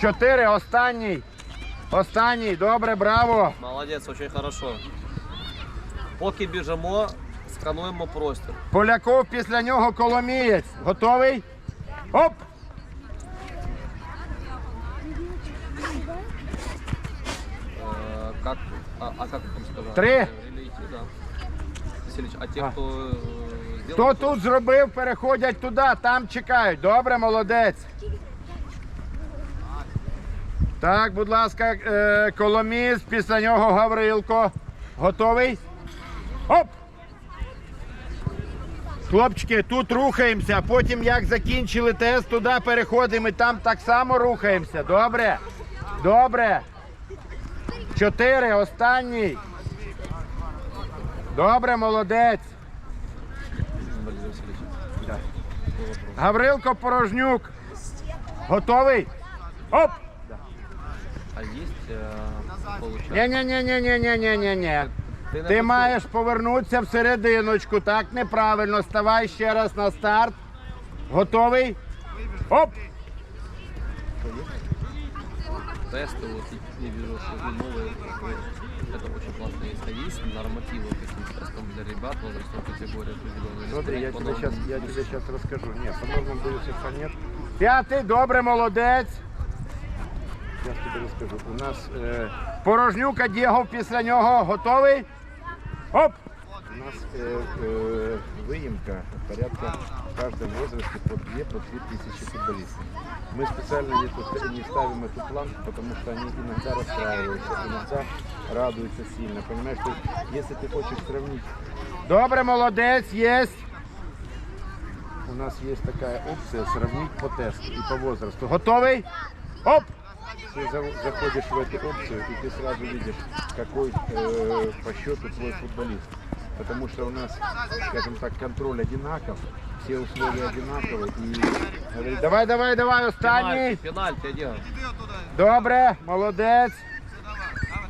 Чотири, останній. Останній, добре, браво. Молодець, дуже хорошо. Поки біжимо, скануємо простір. Поляков після нього Коломієць. Готовий? Оп! Э, как, а, а как там сказать? Три. Или идти, да. Васильевич, а те, кто э, сделал... Хто тут зробив, переходять туди, там чекають. Добре, молодець. Так, будь ласка, е, Коломієць, після нього Гаврилко. Готовий? Оп! Хлопчики, тут рухаємося, потім як закінчили тест, туди переходимо і там так само рухаємося. Добре? Добре. Чотири, останній. Добре, молодець. Гаврилко Порожнюк. Готовий? Оп! А есть, э, получается... Ні-ні-ні-ні-ні-ні-ні-ні. Ти не Ти почув. маєш повернутися всерединочку. Так неправильно. Ставай ще раз на старт. Готовий? Оп! тесты, вот и- я вижу, что вы новые, вы- это очень классно. Если есть нормативы к этим тестам для ребят возрастной категории определенной, Смотри, я по тебе нормам сейчас, я будет тебе сейчас расскажу. Нет, по нормам боюсь, что нет. П'ятий, добре, молодець. Я тобі розкажу. У нас е, Порожнюка Дєгов після нього готовий. Оп! У нас э, э, выемка порядка в каждом возрасте по 2 по 3 тысячи футболистов. Мы специально не, тут- не ставим эту планку, потому что они иногда расстраиваются, иногда радуются сильно. Понимаешь, то есть, если ты хочешь сравнить, Добре, молодець, єсть. у нас есть такая опция сравнить по тесту и по возрасту. Готовий? Оп! Ты за- заходишь в эту опцию и ты сразу видишь, какой э, по счету твой футболист. Потому что у нас, скажем так, контроль одинаков, все условия одинаковые. И говорит, Давай, давай, давай, Пенальти, останній. пенальти, один. Добре, молодець.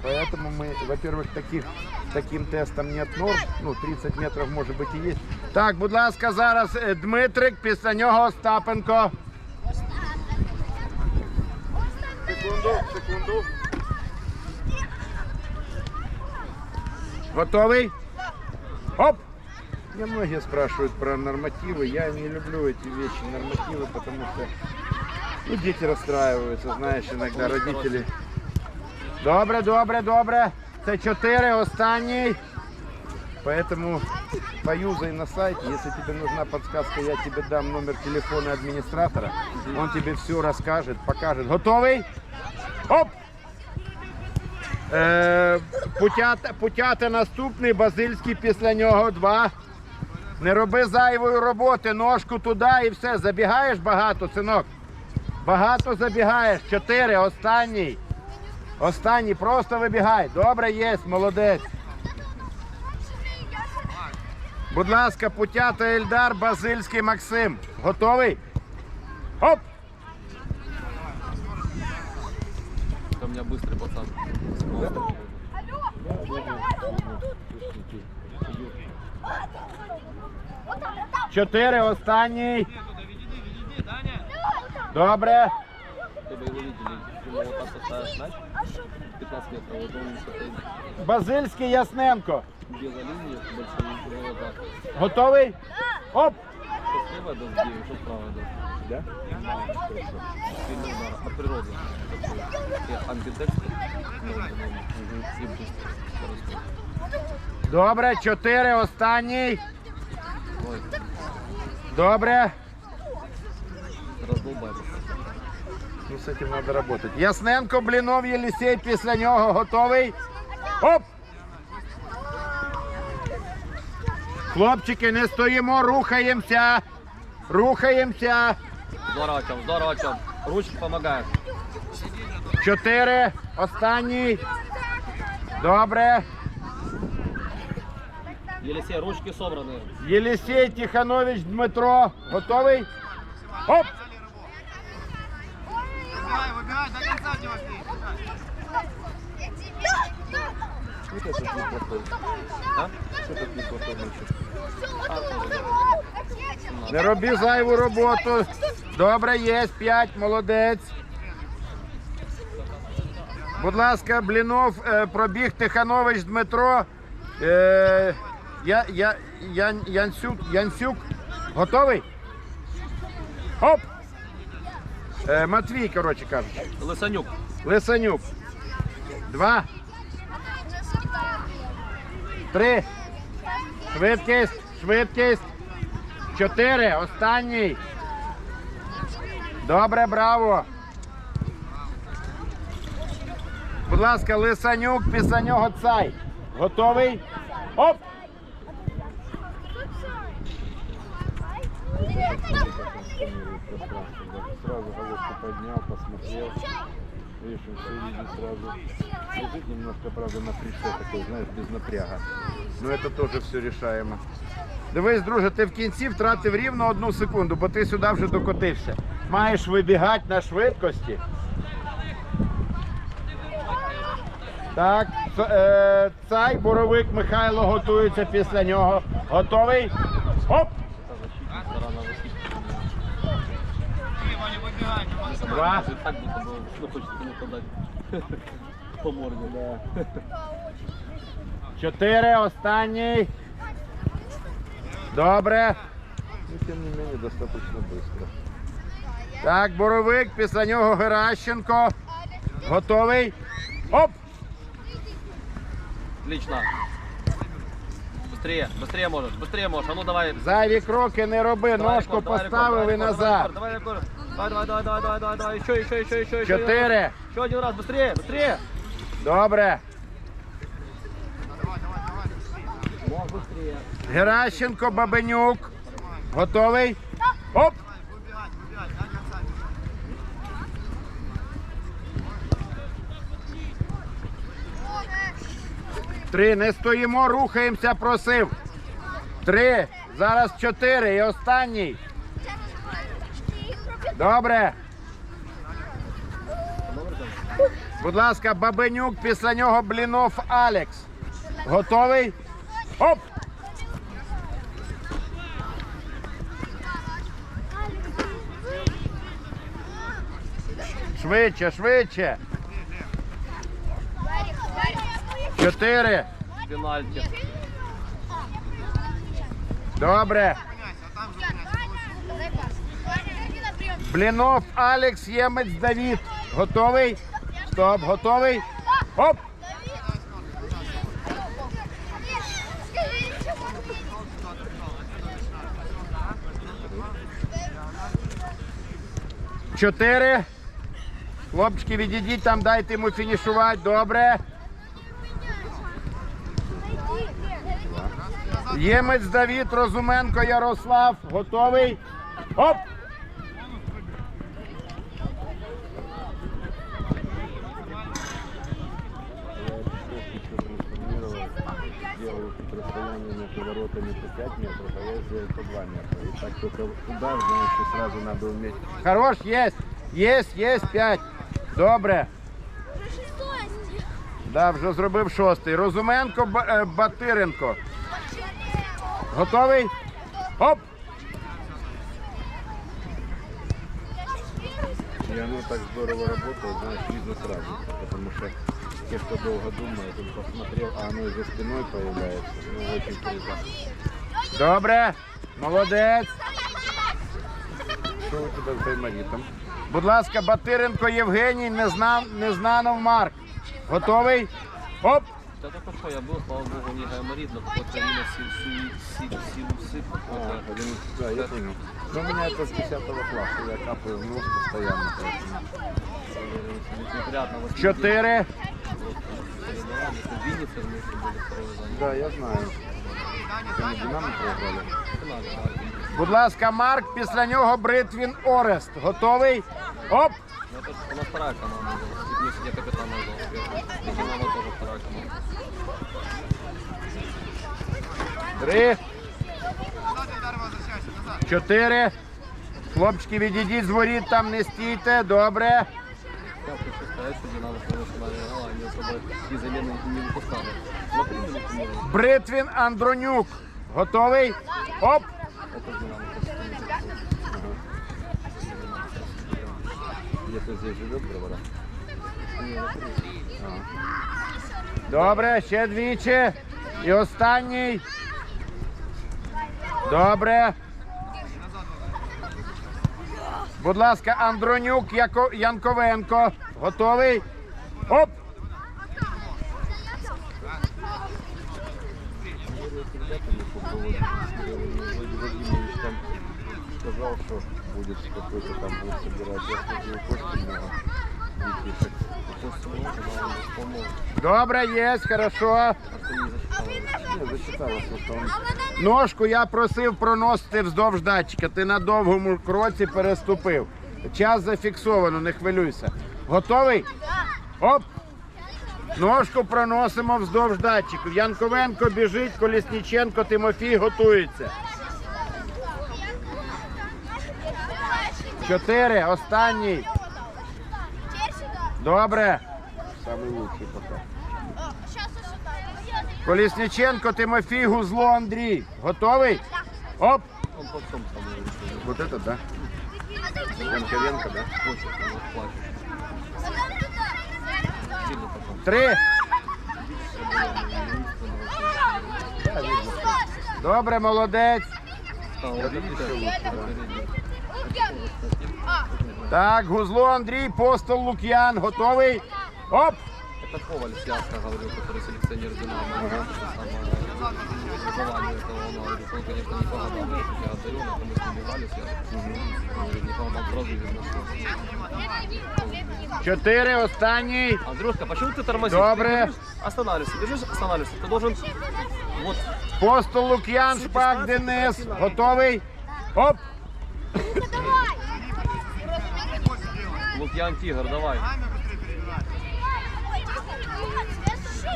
Поэтому мы, во-первых, таких, таким тестом нет норм. Ну, 30 метров может быть и есть. Так, будь ласка, зараз е, Дмитрик, після нього Остапенко. Секунду. Готовий? Оп! Меня многие спрашивают про нормативы. Я не люблю эти вещи, нормативы, потому что ну, дети расстраиваются, знаешь, иногда родители. Добре, добре, добре. Це чотири, останній. Поэтому поюзай на сайте. Если тебе нужна подсказка, я тебе дам номер телефона администратора. Он тебе все расскажет, покажет. Готовий? Оп! Е, путята, путята наступний, базильський після нього два. Не роби зайвої роботи, ножку туди і все. Забігаєш багато, синок. Багато забігаєш. Чотири, останній. Останній, просто вибігай. Добре, є, молодець. Будь ласка, путята Ельдар, Базильський Максим. Готовий? Оп! У меня быстрый пацан. Чотири, останній. Добре. Чтобы его видели, ему вот так поставишь мяч, 15 метров, вот он стоит Базильський Ясненко. без линии, большой, и вот так. Готовий? Оп! Что слева даст гею, что справа даст. Да? Сильный удар от природы. Такой. И амбидекстер, ну, ну, и быстро, скоростной. Добре, чотири, останній. Ой, Добре. раздолбали. Ну, с этим надо работать. Ясненко, Блінов, Єлісей після нього готовий. Оп! Хлопчики, не стоїмо, рухаємося. Рухаємося. Здорово, Артем, здорово, Артем. Ручки помогают. Чотири, останній. Добре. Елисей, ручки собраны. Єлісей Тиханович Дмитро. Готовий? Оп! Вот этот неплохой. А? Что тут неплохой мальчик? Не роби зайву роботу. Добре, є, п'ять, молодець. Будь ласка, Блінов, е, пробіг Тиханович Дмитро. Е, я, я, Ян, Янсюк, Янсюк. Готовий? Оп! Е, Матвій, коротше кажучи. Лисанюк. Лисанюк. Два. Три. Швидкість. Швидкість. Чотири. Останній. Добре, браво. Будь ласка, Лисанюк, після нього цай. Готовий? Оп! Сразу головку поднял, посмотрел. Видишь, он все видит сразу. Лежит немножко, правда, на плече такой, знаешь, без напряга. Но это тоже все решаемо. Дивись, друже, ти в кінці втратив рівно одну секунду, бо ти сюди вже докотився. Маєш вибігати на швидкості. Так, ц- е, цай, боровик Михайло готується після нього. Готовий? Оп! Два. Так ну. Чотири, останній. Добре. Но тем не менее достаточно быстро. Так, боровик, після нього Геращенко. Готовий? Оп! Отлично. Быстрее, быстрее можешь, быстрее можешь. А ну давай. Зайві кроки не роби, Давай ножку рекорд, давай поставив і рекорд, назад. Давай рекорд, давай рекорд. Давай, давай, давай, давай, давай, давай. Еще, еще, еще, еще, еще. Чотири. Еще один раз, быстрее, быстрее. Добре. Мог быстрее. Геращенко, Бабенюк. Готовий? Оп! Три. Не стоїмо, рухаємося, просив. Три. Зараз чотири. І останній. Добре. Будь ласка, Бабенюк, після нього Блінов Алекс. Готовий? Оп! Швидше, швидше. Чотири. Пенальти. Добре. Блінов, Алекс, Ємець, Давід. Готовий? Стоп, готовий? Оп! Чотири. Хлопчики, відійдіть там, дайте йому фінішувати. Добре. Ємець Давід, Розуменко, Ярослав. Готовий? Оп! Я эту технику трансформировал, делал тут расстояние между воротами по 5 метров, а я по 2 метра. Так только удар, знаешь, что сразу надо. Хорош, єсть. Єсть, єсть, п'ять. Добре. Да, вже зробив шостий. Розуменко, е, Батиренко. Готовий? Оп! И оно так здорово работает, знаешь, видно сразу. Потому что те, кто долго думает, он посмотрел, а оно и за спиной появляется. Ну, очень круто. Добре. Молодець. Что у тебя с гайморитом? Будь ласка, Батиренко Євгеній, Незнан, Незнанов Марк. Готовий? Оп! Да только что я был, слава богу, не гайморит, но какой-то именно сил, сил, сил, А, какой-то. один, да, я понял. Но у меня это с 10 класса, я капаю в нос постоянно. поэтому. Неприятно. вот Чотири. соревнования. Это Винница вместе были второе занятие. Да, я знаю. Они Динамо проиграли. Не надо, да. Будь ласка, Марк, після нього Бритвін Орест. Готовий? Оп! Ну, это ж у нас вторая команда была. Вместе я капитан назвал сверху. И Динамо тоже вторая команда. Три. Чотири. Хлопчики, відійдіть з воріт, там не стійте. Добре. Я хочу сказать, что Динамо, конечно, наверное, они особо и замены не выпускали. На три минуты не было. Бритвін Андронюк. Готовий? Оп! Добре, ще двічі. І останній. Добре. Будь ласка, Андронюк Янковенко. Готовий? Оп! Владимирович там сказал, что будет какой-то там будет собирать. Я смотрю, кости є, хорошо. Ножку я просив проносити вздовж датчика. Ти на довгому кроці переступив. Час зафіксовано, не хвилюйся. Готовий? Оп! Ножку проносимо вздовж датчиків. Янковенко біжить, Колісніченко, Тимофій готується. Чотири, останній. Добре. самый лучший пока. Колісніченко, Тимофій, Гузло, Андрій. Готовий? Оп! Вот это да. Янковенко, да? Хочет, он вот плачет. Сильно потом. Три. Добре, молодець. Стал Я видеть, тут еще лучше, да. Так, Гузло, Андрій, Постол, Лук'ян. Готовий? Оп! Это Коваль Сиаска говорил, который селекционер Динамо. Это самое, образование этого, он говорит, он, конечно, не помогал, но я отдаю, но мы с ним играли, я говорит, не помогал, сразу видно, что... Чотири, останній. Андрюшка, почему ты тормозишь? Добре. Ты бежишь, останавливайся, бежишь, останавливайся. Ты должен вот Постол, Лук'ян, Шпак, Денис. Готовий? Оп! Лукьян Тигр, давай.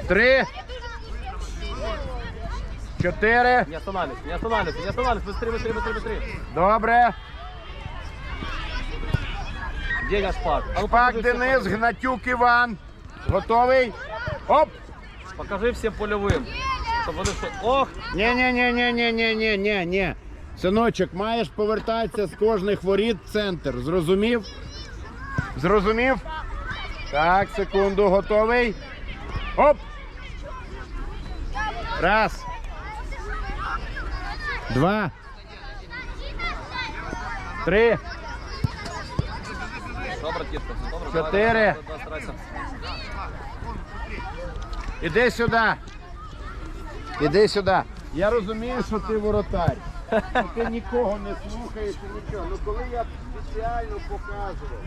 Три. Чотири. Не останавливайся, не останавливайся, не останавливайся. Быстрее, быстрее, быстрее, быстрее. Добре. Деня Шпак. А ну Шпак, покажи всем Денис, полевым. Гнатюк, Іван. Готовий? Оп! Покажи всем полевым. Чтобы вони що... Ох! Ні, ні, ні, ні, ні, ні, ні, ні, ні. Синочок, маєш повертатися з кожних воріт в центр. Зрозумів? Зрозумів? Так, секунду, готовий. Оп! Раз. Два. Три. Добре, Тішка, все добре. Чотири. Давай, давай, давай, старайся. Іди сюди. Іди сюди. Я розумію, що ти воротар. що Ти нікого не слухаєш і нічого. Ну коли я спеціально показував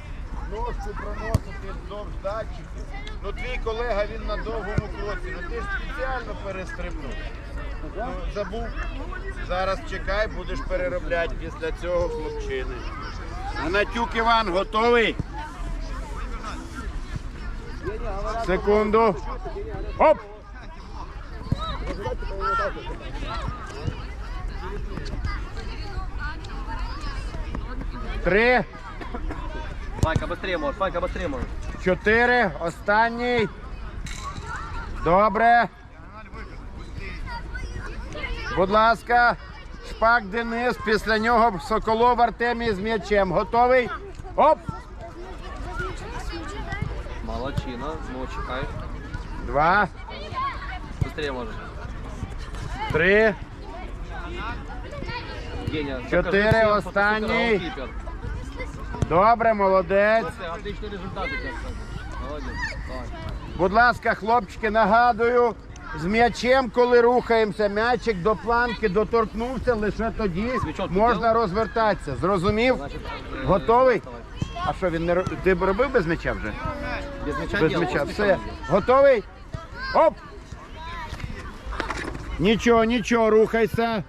ножку проносити вздовж датчиків, ну твій колега він на довгому кроці, ну ти ж спеціально перестрибнув. Ну, забув. Зараз чекай, будеш переробляти після цього хлопчини. Гнатюк Іван готовий? Секунду. Оп! Три, Фанька, быстрее можешь, Фанька, быстрее можешь. чотири, останній. Добре. Будь ласка, шпак Денис, після нього Соколов Артемій з м'ячем. Готовий? Оп! Молодчина, ну чекай. Два, Быстрее можешь. три, Деня, Чотири, покажи всем, что ты останній. супер голкипер. добре, молодець. Слушай, отличный результат у тебя, кстати. Молодец. Давай. Будь ласка, хлопчики, нагадую, з м'ячем, коли рухаємося, м'ячик до планки доторкнувся, лише тоді можна розвертатися. Зрозумів? Готовий? А що він не ро- ти б робив без м'яча вже? Без мяча Без м'яча. Все. Готовий? Оп! Нічого, нічого, рухайся.